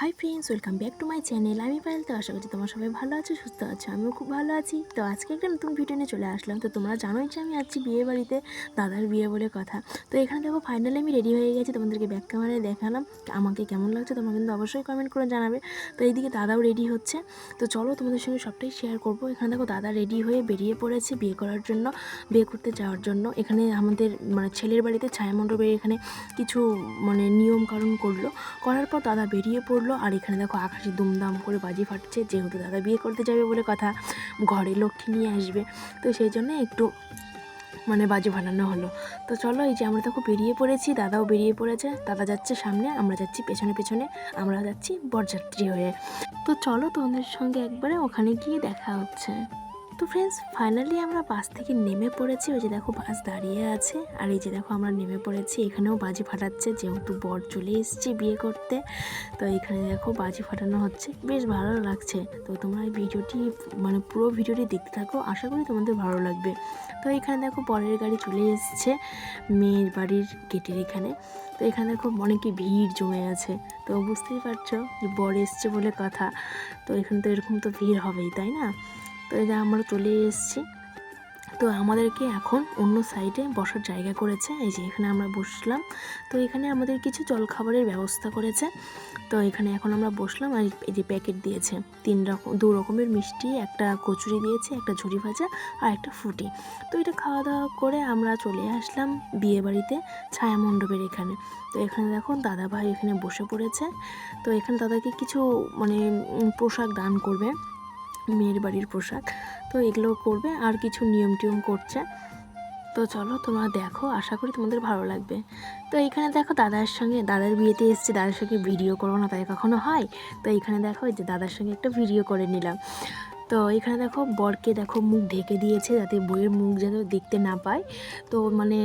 Hi friends welcome back to my channel আমি পায়েল তো আশা করছি তোমার সবাই ভালো আছো, সুস্থ আছো, আমিও খুব ভালো আছি। তো আজকে একটা নতুন ভিডিও নিয়ে চলে আসলাম। তো তোমরা জানোই যে আমি আছি বিয়ে বাড়িতে, দাদার বিয়ে বলে কথা। তো এখানে দেখো ফাইনালি আমি রেডি হয়ে গেছি, তোমাদেরকে ব্যাক ক্যামেরায় দেখালাম। আমাকে কেমন লাগছে তোমরা কিন্তু অবশ্যই কমেন্ট করে জানাবে। তো এইদিকে দাদাও রেডি হচ্ছে। তো চলো তোমাদের সঙ্গে সবটাই শেয়ার করব। এখানে দেখো দাদা রেডি হয়ে বেরিয়ে পড়েছে বিয়ে করার জন্য, বিয়ে করতে যাওয়ার জন্য। এখানে আমাদের মানে ছেলের বাড়িতে ছায়া ছায়ামণ্ডপের এখানে কিছু মানে নিয়ম কানুন করল। করার পর দাদা বেরিয়ে পড়ল। আর এখানে দেখো আকাশে দুমদাম করে বাজি ফাটছে, যেহেতু দাদা বিয়ে করতে যাবে বলে কথা ঘরে লক্ষ্মী নিয়ে আসবে। তো সেই জন্য একটু মানে বাজি ফাটানো হলো। তো চলো এই যে আমরা দেখো বেরিয়ে পড়েছি, দাদাও বেরিয়ে পড়েছে। দাদা যাচ্ছে সামনে, আমরা যাচ্ছি পেছনে পেছনে আমরা যাচ্ছি বরযাত্রী হয়ে। তো চলো তোমাদের সঙ্গে একবারে ওখানে গিয়ে দেখা হচ্ছে। তো ফ্রেন্ডস ফাইনালি আমরা বাস থেকে নেমে পড়েছি। ওই যে দেখো বাস দাঁড়িয়ে আছে। আর এই যে দেখো আমরা নেমে পড়েছি। এখানেও বাজি ফাটাচ্ছে। যেহেতু বর চলে এসছে বিয়ে করতে, তো এখানে দেখো বাজি ফাটানো হচ্ছে। বেশ ভালো লাগছে। তো তোমরা এই ভিডিওটি মানে পুরো ভিডিওটি দেখতে থাকো। আশা করি তোমাদের ভালো লাগবে। তো এখানে দেখো বরের গাড়ি চলে এসছে মেয়ের বাড়ির গেটের এখানে। তো এখানে দেখো অনেকে ভিড় জমে আছে। তো বুঝতেই পারছ যে বর এসছে বলে কথা। তো এখানে তো এরকম তো ভিড় হবেই, তাই না? তো যে আমরা চলে এসেছি। তো আমাদেরকে এখন অন্য সাইডে বসার জায়গা করেছে। এই যে এখানে আমরা বসলাম। তো এখানে আমাদের কিছু জলখাবারের ব্যবস্থা করেছে। তো এখানে এখন আমরা বসলাম আর এই যে প্যাকেট দিয়েছে। তিন রকম, দু রকমের মিষ্টি, একটা কচুরি দিয়েছে, একটা ঝুড়ি ভাজা আর একটা ফুটি। তো এটা খাওয়া দাওয়া করে আমরা চলে আসলাম বিয়ে বাড়িতে ছায়া মণ্ডপের এখানে। তো এখানে দেখো দাদা ভাই এখানে বসে পড়েছে। তো এখানে দাদাকে কিছু মানে পোশাক দান করবে। মেয়ের বাড়ির পোশাক। তো এগুলো করবে, আর কিছু নিয়ম টিয়ম করছে। তো চলো তোমরা দেখো, আশা করি তোমাদের ভালো লাগবে। তো এখানে দেখো দাদার সঙ্গে, দাদার বিয়েতে এসছে, দাদার সঙ্গে ভিডিও করো না তাই কখনো হয়। তো এখানে দেখো যে দাদার সঙ্গে একটা ভিডিও করে নিলাম। তো এখানে দেখো বরকে দেখো মুখ ঢেকে দিয়েছে যাতে বইয়ের মুখ যেন দেখতে না পায়। তো মানে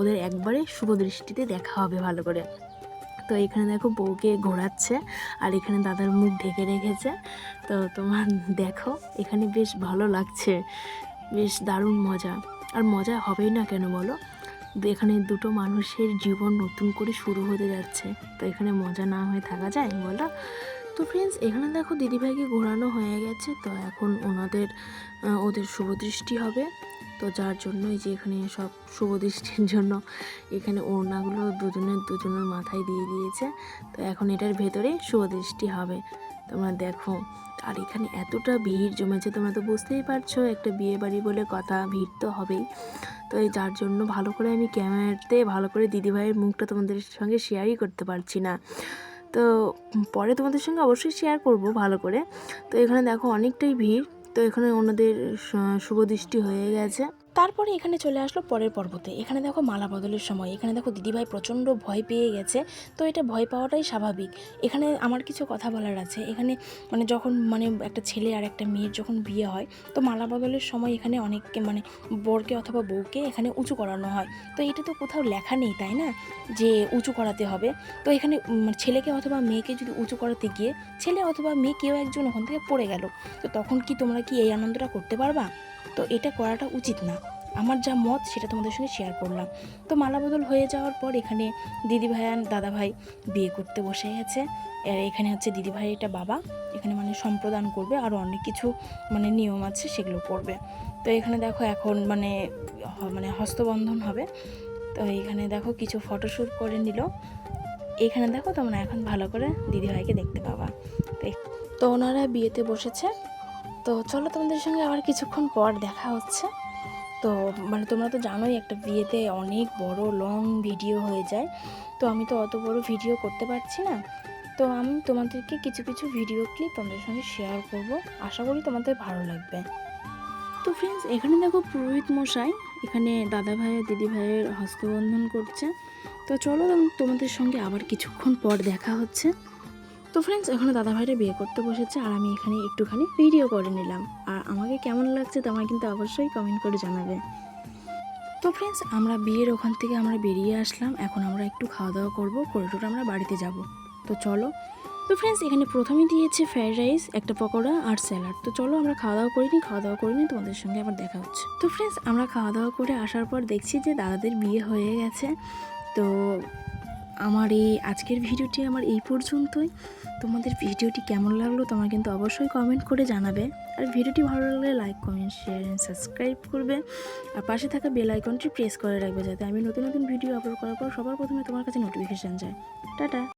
ওদের একবারে শুভ দৃষ্টিতে দেখা হবে ভালো করে। তো এখানে দেখো বউকে ঘোরাচ্ছে আর এখানে দাদার মুখ ঢেকে রেখেছে। তো তোমার দেখো, এখানে বেশ ভালো লাগছে, বেশ দারুণ মজা। আর মজা হবেই না কেন বলো? এখানে দুটো মানুষের জীবন নতুন করে শুরু হতে যাচ্ছে। তো এখানে মজা না হয়ে থাকা যায় বলো? তো ফ্রেন্ডস এখানে দেখো দিদিভাইকে ঘোরানো হয়ে গেছে। তো এখন ওনাদের ওদের শুভদৃষ্টি হবে। তো যার জন্য এই যে এখানে সব শুভদৃষ্টির জন্য এখানে ওড়নাগুলো দুজনের দুজনের মাথায় দিয়ে দিয়েছে। তো এখন এটার ভেতরে শুভদৃষ্টি হবে। তোমরা দেখো, আর এখানে এতটা ভিড় জমেছে, তোমরা তো বুঝতেই পারছ, একটা বিয়ে বাড়ি বলে কথা, ভিড় তো হবেই। তো এই যার জন্য ভালো করে আমি ক্যামেরাতে, ভালো করে দিদিভাইয়ের মুখটা তোমাদের সঙ্গে শেয়ারই করতে পারছি না। তো পরে তোমাদের সঙ্গে অবশ্যই শেয়ার করব ভালো করে। তো এখানে দেখো, অনেকটাই ভিড়। তো এখানে ওনাদের শুভ দৃষ্টি হয়ে গেছে। তারপরে এখানে চলে আসলো পরের পর্বতে। এখানে দেখো মালা বদলের সময়। এখানে দেখো দিদিভাই প্রচণ্ড ভয় পেয়ে গেছে। তো এটা ভয় পাওয়াটাই স্বাভাবিক। এখানে আমার কিছু কথা বলার আছে। এখানে মানে যখন মানে একটা ছেলে আর একটা মেয়ের যখন বিয়ে হয়, তো মালা বদলের সময় এখানে অনেককে মানে বরকে অথবা বউকে এখানে উঁচু করানো হয়। তো এটা তো কোথাও লেখা নেই, তাই না? যে উঁচু করাতে হবে। তো এখানে ছেলেকে অথবা মেয়েকে যদি উঁচু করাতে গিয়ে ছেলে অথবা মেয়ে কেউ একজন ওখান থেকে পড়ে গেল। তো তখন কি তোমরা কি এই আনন্দটা করতে পারবা? তো এটা করাটা উচিত না। আমার যা মত সেটা তোমাদের সঙ্গে শেয়ার করলাম। তো মালা বদল হয়ে যাওয়ার পর এখানে দিদি ভাই আর দাদা ভাই বিয়ে করতে বসে গেছে। আর এখানে হচ্ছে দিদি ভাই এটা বাবা। এখানে মানে সম্প্রদান করবে, আর অনেক কিছু মানে নিয়ম আছে সেগুলো করবে। তো এখানে দেখো এখন মানে মানে হস্তবন্ধন হবে। তো এখানে দেখো কিছু ফটোশ্যুট করে নিল। এখানে দেখো তোমরা এখন ভালো করে দিদি ভাইকে দেখতে পাবা। তো ওনারা বিয়েতে বসেছে। তো চলো তোমাদের সঙ্গে আবার কিছুক্ষণ পর দেখা হচ্ছে। তো মানে তোমরা তো জানোই একটা বিয়েতে অনেক বড় লং ভিডিও হয়ে যায়। তো আমি তো অত বড় ভিডিও করতে পারছি না। তো আমি তোমাদেরকে কিছু কিছু ভিডিও ক্লিপ তোমাদের সঙ্গে শেয়ার করব। আশা করি তোমাদের ভালো লাগবে। তো ফ্রেন্ডস এখানে দেখো পুরোহিত মশাই, এখানে দাদা ভাই, দিদি ভাইয়ের হস্তবন্ধন করছে। তো চলো তোমাদের সঙ্গে আবার কিছুক্ষণ পর দেখা হচ্ছে। তো ফ্রেন্ডস এখানে দাদা ভাইরা বিয়ে করতে বসেছে আর আমি এখানে একটুখানি ভিডিও করে নিলাম। আর আমাকে কেমন লাগছে তোমরা কিন্তু অবশ্যই কমেন্ট করে জানাবে। তো ফ্রেন্ডস আমরা বিয়ের ওখান থেকে আমরা বেরিয়ে আসলাম। এখন আমরা একটু খাওয়া দাওয়া করব, করে টোরে আমরা বাড়িতে যাব। তো চলো। তো ফ্রেন্ডস এখানে প্রথমেই দিয়েছে ফ্রাইড রাইস একটা পকোড়া আর স্যালাড তো চলো আমরা খাওয়া দাওয়া করিনি খাওয়া দাওয়া করিনি, তোমাদের সঙ্গে আবার দেখা হচ্ছে। তো ফ্রেন্ডস আমরা খাওয়া দাওয়া করে আসার পর দেখছি যে দাদাদের বিয়ে হয়ে গেছে। তো আমার এই আজকের ভিডিওটি আমার এই পর্যন্তই। তোমাদের ভিডিওটি কেমন লাগল তোমরা কিন্তু অবশ্যই কমেন্ট করে জানাবে। আর ভিডিওটি ভালো লাগলে like comment share and subscribe করবে। আর পাশে থাকা বেল আইকনটি প্রেস করে রাখবে যাতে আমি নতুন নতুন ভিডিও আপলোড করার পর সবার প্রথমে তোমার কাছে নোটিফিকেশান যায়। টাটা!